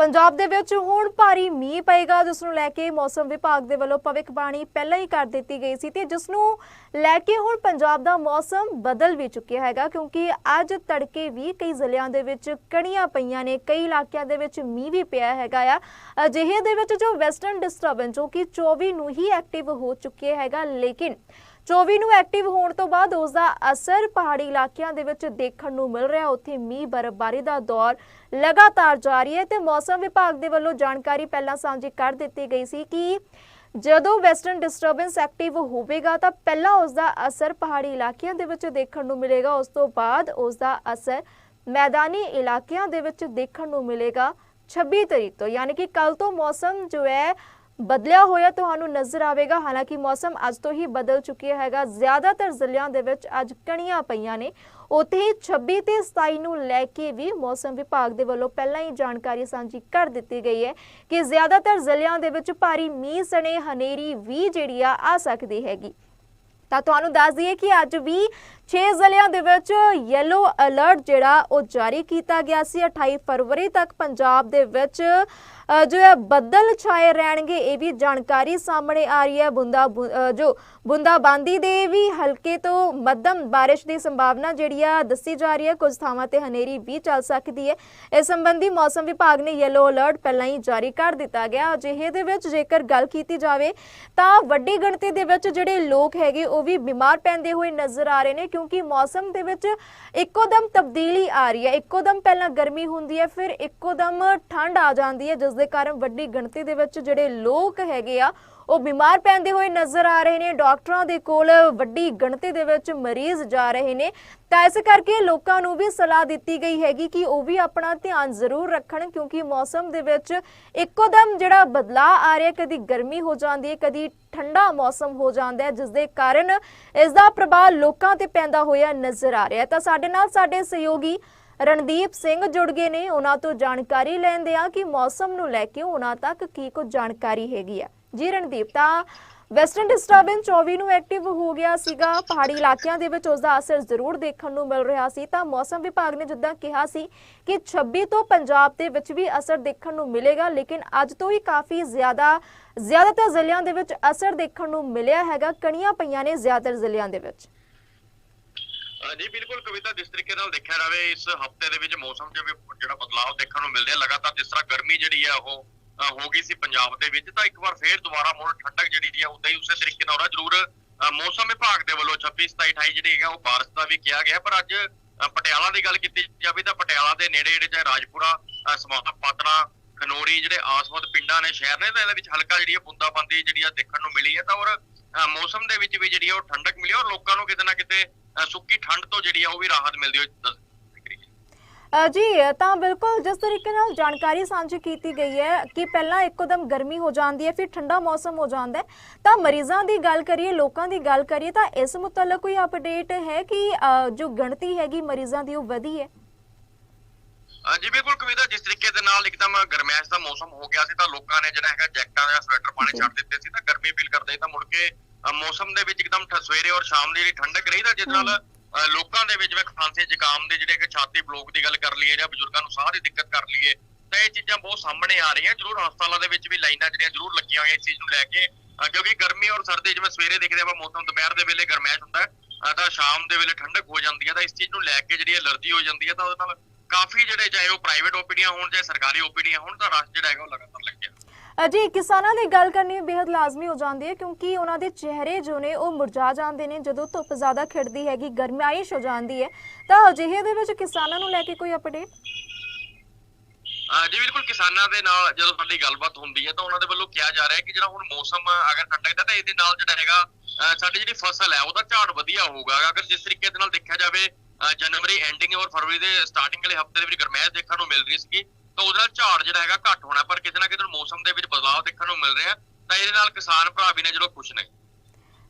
ਪੰਜਾਬ ਦੇ ਵਿੱਚ ਹੁਣ ਭਾਰੀ ਮੀਂਹ ਪਏਗਾ, ਜਿਸ ਨੂੰ ਲੈ ਕੇ ਮੌਸਮ ਵਿਭਾਗ ਦੇ ਵੱਲੋਂ ਭਵਿੱਖਬਾਣੀ ਪਹਿਲਾਂ ਹੀ ਕਰ ਦਿੱਤੀ ਗਈ ਸੀ ਤੇ ਜਿਸ ਨੂੰ ਲੈ ਕੇ ਹੁਣ ਪੰਜਾਬ ਦਾ ਮੌਸਮ ਬਦਲ ਵੀ ਚੁੱਕਿਆ ਹੈਗਾ, ਕਿਉਂਕਿ ਅੱਜ ਤੜਕੇ ਵੀ ਕਈ ਜ਼ਿਲ੍ਹਿਆਂ ਦੇ ਵਿੱਚ ਕਣੀਆਂ ਪਈਆਂ ਨੇ, ਕਈ ਇਲਾਕਿਆਂ ਦੇ ਵਿੱਚ ਮੀਂਹ ਵੀ ਪਿਆ ਹੈਗਾ ਆ। ਅਜਿਹੇ ਦੇ ਵਿੱਚ ਜੋ ਵੈਸਟਰਨ ਡਿਸਟਰਬੈਂਸ ਜੋ ਕਿ 24 ਨੂੰ ਹੀ ਐਕਟਿਵ ਹੋ ਚੁੱਕੀ ਹੈਗਾ, ਲੇਕਿਨ 24 ਨੂੰ ਐਕਟਿਵ ਹੋਣ ਤੋਂ ਬਾਅਦ ਉਸ ਦਾ ਅਸਰ ਪਹਾੜੀ ਇਲਾਕਿਆਂ ਦੇ ਵਿੱਚ ਦੇਖਣ ਨੂੰ ਮਿਲ ਰਿਹਾ। ਉੱਥੇ ਮੀਂਹ ਬਰਫ਼ਬਾਰੀ ਦਾ ਦੌਰ ਲਗਾਤਾਰ ਜਾਰੀ ਹੈ ਤੇ ਮੌਸਮ ਵਿਭਾਗ ਦੇ ਵੱਲੋਂ ਜਾਣਕਾਰੀ ਪਹਿਲਾਂ ਸਾਂਝੀ ਕਰ ਦਿੱਤੀ ਗਈ ਸੀ ਕਿ ਜਦੋਂ ਵੈਸਟਰਨ ਡਿਸਟਰਬੈਂਸ ਐਕਟਿਵ ਹੋਵੇਗਾ ਤਾਂ ਪਹਿਲਾਂ ਉਸ ਦਾ ਅਸਰ ਪਹਾੜੀ ਇਲਾਕਿਆਂ ਦੇ ਵਿੱਚ ਦੇਖਣ ਨੂੰ ਮਿਲੇਗਾ। ਉਸ ਤੋਂ ਬਾਅਦ ਉਸ ਦਾ ਅਸਰ ਮੈਦਾਨੀ ਇਲਾਕਿਆਂ ਦੇ ਵਿੱਚ ਦੇਖਣ ਨੂੰ ਮਿਲੇਗਾ। 26 ਤਰੀਕ ਤੋਂ, ਯਾਨੀ ਕਿ ਕੱਲ ਤੋਂ ਮੌਸਮ ਜੋ ਹੈ ਬਦਲਿਆ ਹੋਇਆ ਤੁਹਾਨੂੰ ਨਜ਼ਰ ਆਵੇਗਾ। ਹਾਲਾਂਕਿ ਮੌਸਮ ਅੱਜ ਤੋਂ ਹੀ ਬਦਲ ਚੁੱਕਿਆ ਹੈਗਾ। ਜ਼ਿਆਦਾਤਰ ਜ਼ਿਲ੍ਹਿਆਂ ਦੇ ਵਿੱਚ ਅੱਜ ਕਣੀਆਂ ਪਈਆਂ ਨੇ। ਉੱਥੇ ਹੀ 26 ਤੇ 27 ਨੂੰ ਲੈ ਕੇ ਵੀ ਮੌਸਮ ਵਿਭਾਗ ਦੇ ਵੱਲੋਂ ਪਹਿਲਾਂ ਹੀ ਜਾਣਕਾਰੀ ਸਾਂਝੀ ਕਰ ਦਿੱਤੀ ਗਈ ਹੈ ਕਿ ਜ਼ਿਆਦਾਤਰ ਜ਼ਿਲ੍ਹਿਆਂ ਦੇ ਵਿੱਚ ਭਾਰੀ ਮੀਂਹ ਸਣੇ ਹਨੇਰੀ ਵੀ ਜਿਹੜੀ ਆ ਆ ਸਕਦੀ ਹੈਗੀ। ਤਾਂ ਤੁਹਾਨੂੰ ਦੱਸ ਦਈਏ ਕਿ ਅੱਜ ਵੀ 6 ਜ਼ਿਲ੍ਹਿਆਂ ਦੇ ਵਿੱਚ ਯੈਲੋ ਅਲਰਟ ਜਿਹੜਾ ਉਹ ਜਾਰੀ ਕੀਤਾ ਗਿਆ ਸੀ। 28 ਫਰਵਰੀ ਤੱਕ ਪੰਜਾਬ ਦੇ ਵਿੱਚ ਜੋ ਹੈ ਬੱਦਲ ਛਾਏ ਰਹਿਣਗੇ, ਇਹ ਵੀ ਜਾਣਕਾਰੀ ਸਾਹਮਣੇ ਆ ਰਹੀ ਹੈ। ਬੁੰਦਾ ਬੁ- ਜੋ ਬੁੰਦਾਬਾਂਦੀ ਦੇ ਵੀ ਹਲਕੇ ਤੋਂ ਮੱਧਮ ਬਾਰਿਸ਼ ਦੀ ਸੰਭਾਵਨਾ ਜਿਹੜੀ ਆ ਦੱਸੀ ਜਾ ਰਹੀ ਹੈ। ਕੁਝ ਥਾਵਾਂ ਤੇ ਹਨੇਰੀ ਵੀ ਚੱਲ ਸਕਦੀ ਹੈ। ਇਸ ਸੰਬੰਧੀ ਮੌਸਮ ਵਿਭਾਗ ਨੇ ਯੈਲੋ ਅਲਰਟ ਪਹਿਲਾਂ ਹੀ ਜਾਰੀ ਕਰ ਦਿੱਤਾ ਗਿਆ। ਅਜਿਹੇ ਦੇ ਵਿੱਚ ਜੇਕਰ ਗੱਲ ਕੀਤੀ ਜਾਵੇ ਤਾਂ ਵੱਡੀ ਗਿਣਤੀ ਦੇ ਵਿੱਚ ਜਿਹੜੇ ਲੋਕ ਹੈਗੇ, ਉਹ ਵੀ ਬਿਮਾਰ ਪੈਂਦੇ ਹੋਏ ਨਜ਼ਰ ਆ ਰਹੇ ਨੇ ਕਿਉਂਕਿ ਮੌਸਮ ਦੇ ਵਿੱਚ ਇੱਕੋ ਦਮ ਤਬਦੀਲੀ ਆ ਰਹੀ ਹੈ, ਇੱਕੋ ਦਮ ਪਹਿਲਾਂ ਗਰਮੀ ਹੁੰਦੀ ਹੈ, ਫਿਰ ਇੱਕੋ ਦਮ ਠੰਡ ਆ ਜਾਂਦੀ ਹੈ, ਜਿਸ ਦੇ ਕਾਰਨ ਵੱਡੀ ਗਿਣਤੀ ਦੇ ਵਿੱਚ ਜਿਹੜੇ ਲੋਕ ਹੈਗੇ ਆ, ਉਹ ਬਿਮਾਰ ਪੈਂਦੇ ਹੋਏ ਨਜ਼ਰ ਆ ਰਹੇ ਨੇ। ਡਾਕਟਰਾਂ ਦੇ ਕੋਲ ਵੱਡੀ ਗਿਣਤੀ ਦੇ ਵਿੱਚ ਮਰੀਜ਼ ਜਾ ਰਹੇ ਨੇ। ਤਾਂ ਇਸ ਕਰਕੇ ਲੋਕਾਂ ਨੂੰ ਵੀ ਸਲਾਹ ਦਿੱਤੀ ਗਈ ਹੈਗੀ ਕਿ ਉਹ ਵੀ ਆਪਣਾ ਧਿਆਨ ਜ਼ਰੂਰ ਰੱਖਣ, ਕਿਉਂਕਿ ਮੌਸਮ ਦੇ ਵਿੱਚ ਇੱਕੋ ਦਮ ਜਿਹੜਾ ਬਦਲਾਅ ਆ ਰਿਹਾ, ਕਦੀ ਗਰਮੀ ਹੋ ਜਾਂਦੀ ਹੈ, ਕਦੀ ਠੰਡਾ ਮੌਸਮ ਹੋ ਜਾਂਦਾ ਹੈ ਜਿਸ ਦੇ ਕਾਰਨ ਇਸ ਦਾ ਪ੍ਰਭਾਵ ਲੋਕਾਂ ਤੇ ਪੈਂਦਾ ਹੋਇਆ ਨਜ਼ਰ ਆ ਰਿਹਾ ਹੈ। ਤਾਂ ਸਾਡੇ ਨਾਲ ਸਾਡੇ ਸਹਿਯੋਗੀ ਰਣਦੀਪ ਸਿੰਘ ਜੁੜ ਗਏ ਨੇ। ਉਹਨਾਂ ਤੋਂ ਜਾਣਕਾਰੀ ਲੈਂਦੇ ਆ ਕਿ ਮੌਸਮ ਨੂੰ ਲੈ ਕੇ ਉਹਨਾਂ ਤੱਕ ਕੀ ਕੁਝ ਜਾਣਕਾਰੀ ਹੈਗੀ ਆ। ਜੀ ਰਣਦੀਪ, ਤਾਂ ਵੈਸਟਰਨ ਡਿਸਟਰਬੈਂਸ 24 ਨੂੰ ਐਕਟਿਵ ਹੋ ਗਿਆ ਸੀਗਾ। ਪਹਾੜੀ ਇਲਾਕਿਆਂ ਦੇ ਵਿੱਚ ਉਸ ਦਾ ਅਸਰ ਜ਼ਰੂਰ ਦੇਖਣ ਨੂੰ ਮਿਲ ਰਿਹਾ ਸੀ। ਤਾਂ ਮੌਸਮ ਵਿਭਾਗ ਨੇ ਜਿੱਦਾਂ ਕਿਹਾ ਸੀ ਕਿ 26 ਤੋਂ ਪੰਜਾਬ ਦੇ ਵਿੱਚ ਵੀ ਅਸਰ ਦੇਖਣ ਨੂੰ ਮਿਲੇਗਾ ਲੇਕਿਨ ਅੱਜ ਤੋਂ ਹੀ ਕਾਫੀ ਜ਼ਿਆਦਾ ਜ਼ਿਆਦਾਤਰ ਜ਼ਿਲ੍ਹਿਆਂ ਦੇ ਵਿੱਚ ਅਸਰ ਦੇਖਣ ਨੂੰ ਮਿਲਿਆ ਹੈਗਾ। ਕਣੀਆਂ ਪਈਆਂ ਨੇ ਜ਼ਿਆਦਾਤਰ ਜ਼ਿਲ੍ਹਿਆਂ ਦੇ ਵਿੱਚ। ਅ, ਜੀ ਬਿਲਕੁਲ ਕਵਿਤਾ ਜਿਸ ਤਰੀਕੇ ਨਾਲ ਦੇਖਿਆ ਜਾਵੇ ਇਸ ਹਫ਼ਤੇ ਦੇ ਵਿੱਚ ਮੌਸਮ 'ਚ ਵੀ ਜਿਹੜਾ ਬਦਲਾਅ ਦੇਖਣ ਨੂੰ ਮਿਲਦਾ ਹੈ ਲਗਾਤਾਰ ਜਿਸ ਤਰ੍ਹਾਂ ਗਰਮੀ ਜਿਹੜੀ ਹੈ ਉਹ ਅ, ਹੋ ਗਈ ਸੀ ਪੰਜਾਬ ਦੇ ਵਿੱਚ ਤਾਂ ਇੱਕ ਵਾਰ ਫੇਰ ਦੁਬਾਰਾ ਮੁੜ ਠੰਡਕ ਜਿਹੜੀ ਹੈ ਉਦਾਂ ਹੀ ਉਸੇ ਤਰੀਕੇ ਨਾਲ ਹੋ ਰਿਹਾ। ਜ਼ਰੂਰ ਮੌਸਮ ਵਿਭਾਗ ਦੇ ਵੱਲੋਂ 26 27 28 ਜਿਹੜੀ ਹੈਗਾ ਉਹ ਬਾਰਿਸ਼ ਦਾ ਵੀ ਕਿਹਾ ਗਿਆ। ਪਰ ਅੱਜ ਪਟਿਆਲਾ ਦੀ ਗੱਲ ਕੀਤੀ ਜਾਵੇ ਤਾਂ ਪਟਿਆਲਾ ਦੇ ਨੇੜੇ ਜਿਹੜੇ ਚਾਹੇ ਰਾਜਪੁਰਾ ਅ, ਸਮਾਣਾ ਪਾਤੜਾ ਖਨੋਰੀ ਜਿਹੜੇ ਆਸ-ਪਾਸ ਪਿੰਡਾਂ ਨੇ ਸ਼ਹਿਰ ਨੇ ਤਾਂ ਇਹਦੇ ਵਿੱਚ ਹਲਕਾ ਜਿਹੜੀ ਹੈ ਬੂੰਦਾਬਾਂਦੀ ਜਿਹੜੀ ਆ ਦੇਖਣ ਨੂੰ ਮਿਲੀ ਹੈ। ਤਾਂ ਔਰ ਅ, ਮੌਸਮ ਦੇ ਵਿੱਚ ਵੀ ਜਿਹੜੀ ਹੈ ਉਹ ਠੰਡਕ ਮਿਲੀ ਔਰ ਲੋਕਾਂ ਨੂੰ ਕਿਤੇ ਨਾ ਕਿਤੇ ਸੁੱਕੀ ਠੰਡ ਤੋਂ ਜਿਹੜੀ ਆ ਉਹ ਵੀ ਰਾਹਤ ਮਿਲਦੀ ਹੋਈ ਜੀ, ਤਾਂ ਬਿਲਕੁਲ ਜਿਸ ਤਰੀਕੇ ਨਾਲ ਜਾਣਕਾਰੀ ਸਾਂਝੀ ਕੀਤੀ ਗਈ ਹੈ ਕਿ ਪਹਿਲਾਂ ਇੱਕੋਦਮ ਗਰਮੀ ਹੋ ਜਾਂਦੀ ਹੈ, ਫਿਰ ਠੰਡਾ ਮੌਸਮ ਹੋ ਜਾਂਦਾ ਹੈ, ਤਾਂ ਮਰੀਜ਼ਾਂ ਦੀ ਗੱਲ ਕਰੀਏ, ਲੋਕਾਂ ਦੀ ਗੱਲ ਕਰੀਏ, ਤਾਂ ਇਸ ਮੁਤਲਕ ਕੋਈ ਅਪਡੇਟ ਹੈ ਕਿ ਜੋ ਗਿਣਤੀ ਹੈਗੀ ਮਰੀਜ਼ਾਂ ਦੀ ਉਹ ਵਧੀ ਹੈ? ਜੀ, ਬਿਲਕੁਲ ਕਵਿਤਾ, ਜਿਸ ਤਰੀਕੇ ਦੇ ਨਾਲ ਇੱਕਦਮ ਗਰਮੈਸ਼ ਦਾ ਮੌਸਮ ਹੋ ਗਿਆ ਸੀ, ਤਾਂ ਲੋਕਾਂ ਨੇ ਜਿਹੜਾ ਹੈਗਾ ਜੈਕਟਾਂ ਜਾਂ ਸਵੈਟਰ ਪਾਣੇ ਛੱਡ ਦਿੱਤੇ ਸੀ, ਤਾਂ ਗਰਮੀ ਫੀਲ ਕਰਦੇ ਤਾਂ ਮੁੜ ਕੇ ਮੌਸਮ ਦੇ ਵਿੱਚ ਇੱਕਦਮ ਸਵੇਰੇ ਔਰ ਸ਼ਾਮ ਦੀ ਜਿਹੜੀ ਠੰਡਕ ਰਹੀ, ਤਾਂ ਜਿਸ ਨਾਲ ਲੋਕਾਂ ਦੇ ਵਿੱਚ ਵੀ ਖਾਂਸੀ ਜ਼ੁਕਾਮ ਦੇ ਜਿਹੜੇ ਕਿ ਛਾਤੀ ਬਲੋਕ ਦੀ ਗੱਲ ਕਰ ਲਈਏ ਜਾਂ ਬਜ਼ੁਰਗਾਂ ਨੂੰ ਸਾਹ ਦੀ ਦਿੱਕਤ ਕਰ ਲਈਏ ਤਾਂ ਇਹ ਚੀਜ਼ਾਂ ਬਹੁਤ ਸਾਹਮਣੇ ਆ ਰਹੀਆਂ। ਜ਼ਰੂਰ ਹਸਪਤਾਲਾਂ ਦੇ ਵਿੱਚ ਵੀ ਲਾਈਨਾਂ ਜਿਹੜੀਆਂ ਜ਼ਰੂਰ ਲੱਗੀਆਂ ਹੋਈਆਂ ਇਸ ਚੀਜ਼ ਨੂੰ ਲੈ ਕੇ। ਕਿਉਂਕਿ ਗਰਮੀ ਔਰ ਸਰਦੀ ਜਿਵੇਂ ਸਵੇਰੇ ਦੇਖਦੇ ਆਪਾਂ ਮੌਸਮ ਦੁਪਹਿਰ ਦੇ ਵੇਲੇ ਗਰਮੈਸ਼ ਹੁੰਦਾ ਤਾਂ ਸ਼ਾਮ ਦੇ ਵੇਲੇ ਠੰਡਕ ਹੋ ਜਾਂਦੀ ਹੈ ਤਾਂ ਇਸ ਚੀਜ਼ ਨੂੰ ਲੈ ਕੇ ਜਿਹੜੀ ਅਲਰਜੀ ਹੋ ਜਾਂਦੀ ਹੈ ਤਾਂ ਉਹਦੇ ਨਾਲ ਕਾਫੀ ਜਿਹੜੇ ਚਾਹੇ ਉਹ ਪ੍ਰਾਈਵੇਟ ਓਪੀਡੀਆਂ ਹੋਣ ਚਾਹੇ ਸਰਕਾਰੀ ਓਪੀਡੀਆਂ ਹੋਣ ਤਾਂ ਰਸ਼ ਜਿਹੜਾ ਹੈਗਾ ਉਹ ਲਗਾਤਾਰ ਲੱਗਿਆ। ਅ, ਜੀ ਕਿਸਾਨਾਂ ਦੀ ਗੱਲ ਕਰਨੀ ਬੇहद ਲਾਜ਼ਮੀ ਹੋ ਜਾਂਦੀ ਹੈ ਕਿਉਂਕਿ ਉਹਨਾਂ ਦੇ ਚਿਹਰੇ ਜੋ ਨੇ ਉਹ ਮੁਰਝਾ ਜਾਂਦੇ ਨੇ, ਜਦੋਂ ਧੁੱਪ ਜ਼ਿਆਦਾ ਖਿੜਦੀ ਹੈਗੀ, ਗਰਮਾਇਸ਼ ਹੋ ਜਾਂਦੀ ਹੈ। ਤਾਂ ਅਜਿਹੇ ਦੇ ਵਿੱਚ ਕਿਸਾਨਾਂ ਨੂੰ ਲੈ ਕੇ ਕੋਈ ਅਪਡੇਟ ਜੀ ਬਿਲਕੁਲ, ਕਿਸਾਨਾਂ ਦੇ ਨਾਲ ਜਦੋਂ ਸਾਡੀ ਗੱਲਬਾਤ ਹੁੰਦੀ ਹੈ ਤਾਂ ਉਹਨਾਂ ਦੇ ਵੱਲੋਂ ਕਿਹਾ ਜਾ ਰਿਹਾ ਹੈ ਕਿ ਜਿਹੜਾ ਹੁਣ ਮੌਸਮ ਅਗਰ ਠੰਡਕ ਦਾ ਤਾਂ ਇਹਦੇ ਨਾਲ ਜਿਹੜਾ ਹੈਗਾ ਸਾਡੀ ਜਿਹੜੀ ਫਸਲ ਹੈ ਉਹਦਾ ਝਾੜ ਵਧੀਆ ਹੋਊਗਾ। ਅਗਰ ਜਿਸ ਤਰੀਕੇ ਦੇ ਨਾਲ ਦੇਖਿਆ ਜਾਵੇ ਜਨਵਰੀ ਐਂਡਿੰਗ ਔਰ ਫਰਵਰੀ ਦੇ ਸਟਾਰਟਿੰਗ ਵਾਲੇ ਹਫ਼ਤੇ ਦੇ ਵਿੱਚ ਗਰਮੈਸ਼ ਦੇਖਣ ਨੂੰ ਮਿਲ ਰਹੀ ਸੀ ਤਾਂ ਉਹਦੇ ਨਾਲ ਝਾੜ ਜਿਹੜਾ ਹੈਗਾ ਘੱਟ ਹੋਣਾ, ਪਰ ਕਿਤੇ ਨਾ ਕਿਤੇ ਮੌਸਮ ਦੇ ਵਿੱਚ ਬਦਲਾਅ ਦੇਖਣ ਨੂੰ ਮਿਲ ਰਿਹਾ। ਤਾਂ ਇਹਦੇ ਨਾਲ ਕਿਸਾਨ ਭਰਾ ਵੀ ਨੇ ਜਿਹੜੇ ਖੁਸ਼ ਨੇ।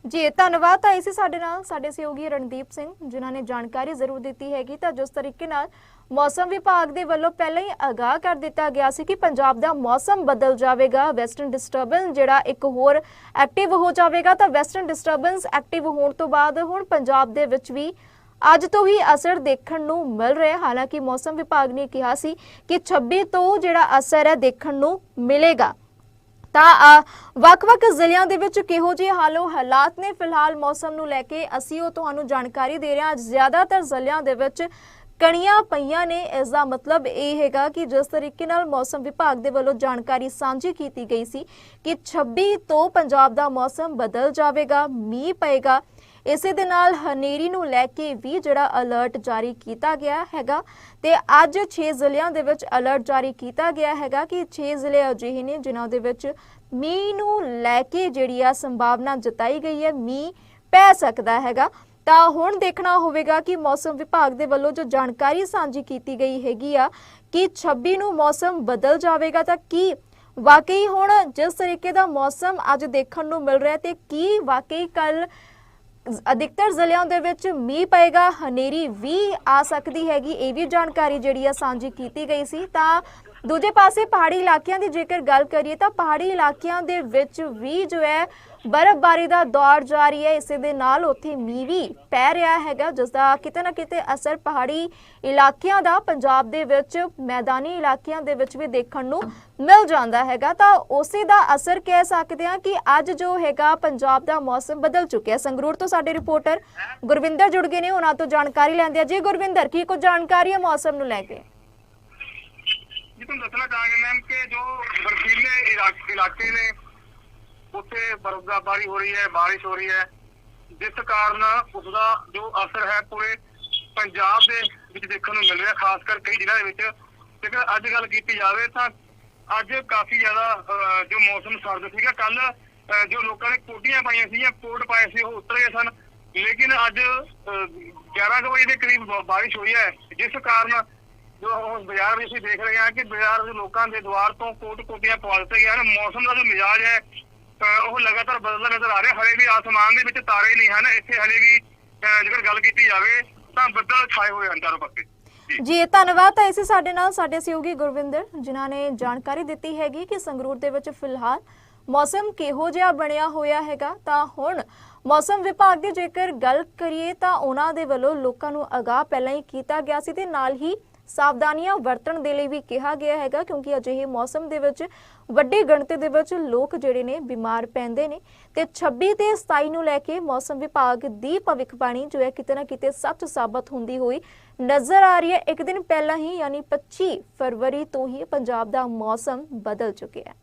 ਜੀ, ਧੰਨਵਾਦ। ਤਾਂ ਇਸੇ ਸਾਡੇ ਨਾਲ ਸਾਡੇ ਸਹਿਯੋਗੀ ਰਣਦੀਪ ਸਿੰਘ, ਜਿਨ੍ਹਾਂ ਨੇ ਜਾਣਕਾਰੀ ਜ਼ਰੂਰ ਦਿੱਤੀ ਹੈਗੀ। ਤਾਂ ਜਿਸ ਤਰੀਕੇ ਨਾਲ ਮੌਸਮ ਵਿਭਾਗ ਦੇ ਵੱਲੋਂ ਪਹਿਲਾਂ ਹੀ ਆਗਾਹ ਕਰ ਦਿੱਤਾ ਗਿਆ ਸੀ ਕਿ ਪੰਜਾਬ ਦਾ ਮੌਸਮ ਬਦਲ ਜਾਵੇਗਾ, ਵੈਸਟਰਨ ਡਿਸਟਰਬੈਂਸ ਜਿਹੜਾ ਇੱਕ ਹੋਰ ਐਕਟਿਵ ਹੋ ਜਾਵੇਗਾ। ਤਾਂ ਵੈਸਟਰਨ ਡਿਸਟਰਬੈਂਸ ਐਕਟਿਵ ਹੋਣ ਤੋਂ ਬਾਅਦ ਹੁਣ ਪੰਜਾਬ ਦੇ ਵਿੱਚ ਵੀ ਅੱਜ ਤੋਂ ਹੀ ਅਸਰ ਦੇਖਣ ਨੂੰ ਮਿਲ ਰਿਹਾ ਹਾਲਾਂਕਿ ਮੌਸਮ ਵਿਭਾਗ ਨੇ ਕਿਹਾ ਸੀ ਕਿ 26 ਤੋਂ ਜਿਹੜਾ ਅਸਰ ਹੈ ਦੇਖਣ ਨੂੰ ਮਿਲੇਗਾ। ਤਾਂ ਵੱਖ-ਵੱਖ ਜ਼ਿਲ੍ਹਿਆਂ ਦੇ ਵਿੱਚ ਕਿਹੋ ਜਿਹੇ ਹਾਲੋ ਹਾਲਾਤ ਨੇ? ਫਿਲਹਾਲ ਮੌਸਮ ਨੂੰ ਲੈ ਕੇ ਅਸੀਂ ਉਹ ਤੁਹਾਨੂੰ ਜਾਣਕਾਰੀ ਦੇ ਰਹੇ ਹਾਂ। ਜ਼ਿਆਦਾਤਰ ਜ਼ਿਲ੍ਹਿਆਂ ਦੇ ਵਿੱਚ ਕਣੀਆਂ ਪਈਆਂ ਨੇ। ਇਸ ਦਾ ਮਤਲਬ ਇਹ ਹੈਗਾ ਕਿ ਜਿਸ ਤਰੀਕੇ ਨਾਲ ਮੌਸਮ ਵਿਭਾਗ ਦੇ ਵੱਲੋਂ ਜਾਣਕਾਰੀ ਸਾਂਝੀ ਕੀਤੀ ਗਈ ਸੀ ਕਿ 26 ਤੋਂ ਪੰਜਾਬ ਦਾ ਮੌਸਮ ਬਦਲ ਜਾਵੇਗਾ, ਮੀਂਹ ਪਏਗਾ। ਇਸੇ ਦੇ ਨਾਲ ਹਨੇਰੀ ਨੂੰ ਲੈ ਕੇ ਵੀ ਜਿਹੜਾ ਅਲਰਟ ਜਾਰੀ ਕੀਤਾ ਗਿਆ ਹੈਗਾ ਤੇ ਅੱਜ 6 ਜ਼ਿਲ੍ਹਿਆਂ ਦੇ ਵਿੱਚ ਅਲਰਟ ਜਾਰੀ ਕੀਤਾ ਗਿਆ ਹੈਗਾ ਕਿ 6 ਜ਼ਿਲ੍ਹੇ ਅਜਿਹੇ ਨੇ ਜਿਨ੍ਹਾਂ ਦੇ ਵਿੱਚ ਮੀਂਹ ਨੂੰ ਲੈ ਕੇ ਜਿਹੜੀ ਆ ਸੰਭਾਵਨਾ ਜਤਾਈ ਗਈ ਹੈ, ਮੀਂਹ ਪੈ ਸਕਦਾ ਹੈਗਾ। ਤਾਂ ਹੁਣ ਦੇਖਣਾ ਹੋਵੇਗਾ ਕਿ ਮੌਸਮ ਵਿਭਾਗ ਦੇ ਵੱਲੋਂ ਜੋ ਜਾਣਕਾਰੀ ਸਾਂਝੀ ਕੀਤੀ ਗਈ ਹੈਗੀ ਆ ਕਿ 26 ਨੂੰ ਮੌਸਮ ਬਦਲ ਜਾਵੇਗਾ ਤਾਂ ਕੀ ਵਾਕਈ ਹੁਣ ਜਿਸ ਤਰੀਕੇ ਦਾ ਮੌਸਮ ਅੱਜ ਦੇਖਣ ਨੂੰ ਮਿਲ ਰਿਹਾ ਤੇ ਕੀ ਵਾਕਈ ਕੱਲ ਅਧਿਕਤਰ ਜ਼ਿਲ੍ਹਿਆਂ ਦੇ ਵਿੱਚ ਮੀਂਹ ਪਏਗਾ, ਹਨੇਰੀ ਵੀ ਆ ਸਕਦੀ ਹੈਗੀ, ਇਹ ਵੀ ਜਾਣਕਾਰੀ ਜਿਹੜੀ ਆ ਸਾਂਝੀ ਕੀਤੀ ਗਈ ਸੀ। ਤਾਂ ਦੂਜੇ ਪਾਸੇ ਪਹਾੜੀ ਇਲਾਕਿਆਂ ਦੀ ਜੇਕਰ ਗੱਲ ਕਰੀਏ ਤਾਂ ਪਹਾੜੀ ਇਲਾਕਿਆਂ ਦੇ ਵਿੱਚ ਵੀ ਜੋ ਹੈ ਬਰਫ਼ਬਾਰੀ ਦਾ ਦੌਰ ਜਾਰੀ ਹੈ। ਇਸੇ ਦੇ ਨਾਲ ਉੱਥੇ ਮੀਂਹ ਵੀ ਪੈ ਰਿਹਾ ਹੈਗਾ ਜਿਸ ਦਾ ਕਿਤੇ ਨਾ ਕਿਤੇ ਅਸਰ ਪਹਾੜੀ ਇਲਾਕਿਆਂ ਦਾ, ਪੰਜਾਬ ਦੇ ਵਿੱਚ ਮੈਦਾਨੀ ਇਲਾਕਿਆਂ ਦੇ ਵਿੱਚ ਵੀ ਦੇਖਣ ਨੂੰ ਮਿਲ ਜਾਂਦਾ ਹੈਗਾ। ਤਾਂ ਉਸੇ ਦਾ ਅਸਰ ਕਹਿ ਸਕਦੇ ਹਾਂ ਕਿ ਅੱਜ ਜੋ ਹੈਗਾ, ਪੰਜਾਬ ਦਾ ਮੌਸਮ ਬਦਲ ਚੁੱਕਿਆ ਸੰਗਰੂਰ ਤੋਂ ਸਾਡੇ ਰਿਪੋਰਟਰ ਗੁਰਵਿੰਦਰ ਜੁੜ ਗਏ ਨੇ, ਉਹਨਾਂ ਤੋਂ ਜਾਣਕਾਰੀ ਲੈਂਦੇ ਆ ਜੀ ਗੁਰਵਿੰਦਰ, ਕੀ ਕੁਝ ਜਾਣਕਾਰੀ ਹੈ ਮੌਸਮ ਨੂੰ ਲੈ ਕੇ? ਜੀ, ਤੁਹਾਨੂੰ ਦੱਸਣਾ ਚਾਹਾਂਗੇ ਮੈਮ ਕਿ ਜੋ ਬਰਫੀਲੇ ਇਲਾਕੇ ਨੇ ਉੱਥੇ ਬਰਫ਼ਬਾਰੀ ਹੋ ਰਹੀ ਹੈ ਬਾਰਿਸ਼ ਹੋ ਰਹੀ ਹੈ। ਜਿਸ ਕਾਰਨ ਉਸ ਦਾ ਜੋ ਅਸਰ ਹੈ ਪੂਰੇ ਪੰਜਾਬ ਦੇ ਵਿੱਚ ਦੇਖਣ ਨੂੰ ਮਿਲ ਰਿਹਾ ਖਾਸ ਕਰ ਕਈ ਜ਼ਿਲ੍ਹਿਆਂ ਦੇ ਵਿੱਚ। ਜੇਕਰ ਅੱਜ ਗੱਲ ਕੀਤੀ ਜਾਵੇ ਤਾਂ ਅੱਜ ਕਾਫੀ ਜ਼ਿਆਦਾ ਅਹ, ਜੋ ਮੌਸਮ ਸਰਦ ਸੀਗਾ ਕੱਲ ਜੋ ਲੋਕਾਂ ਨੇ ਕੋਟੀਆਂ ਪਾਈਆਂ ਸੀਗੀਆਂ ਕੋਟ ਪਾਏ ਸੀ ਉਹ ਉਤਰ ਗਏ ਸਨ। ਲੇਕਿਨ ਅੱਜ ਅਹ, 11 ਕੁ ਵਜੇ ਦੇ ਕਰੀਬ ਬ- ਬਾਰਿਸ਼ ਹੋਈ ਹੈ ਜਿਸ ਕਾਰਨ ਜੋ ਹੁਣ ਬਾਜ਼ਾਰ ਵਿੱਚ ਅਸੀਂ ਦੇਖ ਰਹੇ ਹਾਂ ਕਿ ਬਾਜ਼ਾਰ ਦੇ ਲੋਕਾਂ ਦੇ ਦੁਆਰ ਤੋਂ ਕੋਟ ਕੋਟੀਆਂ ਪਵਾ ਦਿੱਤੇ ਗਏ ਹਨ। ਮੌਸਮ ਦਾ ਜੋ ਮਿਜਾਜ ਹੈ ਉਹ ਲਗਾਤਾਰ ਬਦਲਦਾ ਨਜ਼ਰ ਆ ਰਿਹਾ। ਹਲੇ ਵੀ ਆਸਮਾਨ ਦੇ ਵਿੱਚ ਤਾਰੇ ਨਹੀਂ ਹਨ। ਇੱਥੇ ਹਲੇ ਵੀ ਜੇਕਰ ਗੱਲ ਕੀਤੀ ਜਾਵੇ, ਤਾਂ ਬੱਦਲ ਛਾਏ ਹੋਏ ਹਨ ਚਾਰੋਂ ਪਾਸੇ। ਜੀ, ਧੰਨਵਾਦ। ਤਾਂ ਇਸੇ ਸਾਡੇ ਨਾਲ ਸਾਡੇ ਸਹਿਯੋਗੀ ਗੁਰਵਿੰਦਰ, ਜਿਨ੍ਹਾਂ ਨੇ ਜਾਣਕਾਰੀ ਦਿੱਤੀ ਹੈਗੀ ਕਿ ਸੰਗਰੂਰ ਦੇ ਵਿੱਚ ਫਿਲਹਾਲ ਮੌਸਮ ਕਿਹੋ ਜਿਹਾ ਬਣਿਆ ਹੋਇਆ ਹੈਗਾ। ਤਾਂ ਹੁਣ ਮੌਸਮ ਵਿਭਾਗ ਦੀ ਜੇਕਰ ਗੱਲ ਕਰੀਏ, ਤਾਂ ਉਹਨਾਂ ਦੇ ਵੱਲੋਂ ਲੋਕਾਂ ਨੂੰ ਅਗਾਹ ਪਹਿਲਾਂ ਹੀ ਕੀਤਾ ਗਿਆ ਸੀ ਤੇ ਨਾਲ ਹੀ ਸਾਵਧਾਨੀਆਂ ਵਰਤਣ ਦੇ ਲਈ ਵੀ ਕਿਹਾ ਗਿਆ ਹੈਗਾ, ਕਿਉਂਕਿ ਅਜਿਹੇ ਮੌਸਮ ਦੇ ਵਿੱਚ ਵੱਡੀ ਗਿਣਤੀ ਦੇ ਵਿੱਚ ਲੋਕ ਜਿਹੜੇ ਨੇ ਬਿਮਾਰ ਪੈਂਦੇ ਨੇ। ਤੇ 26 ਤੇ 27 ਨੂੰ ਲੈ ਕੇ ਮੌਸਮ ਵਿਭਾਗ ਦੀ ਭਵਿੱਖਬਾਣੀ ਜੋ ਹੈ ਕਿਤੇ ਨਾ ਕਿਤੇ ਸੱਚ ਸਾਬਤ ਹੁੰਦੀ ਹੋਈ ਨਜ਼ਰ ਆ ਰਹੀ ਹੈ। ਇੱਕ ਦਿਨ ਪਹਿਲਾਂ ਹੀ, ਯਾਨੀ 25 ਫਰਵਰੀ ਤੋਂ ਹੀ ਪੰਜਾਬ ਦਾ ਮੌਸਮ ਬਦਲ ਚੁੱਕਿਆ ਹੈ।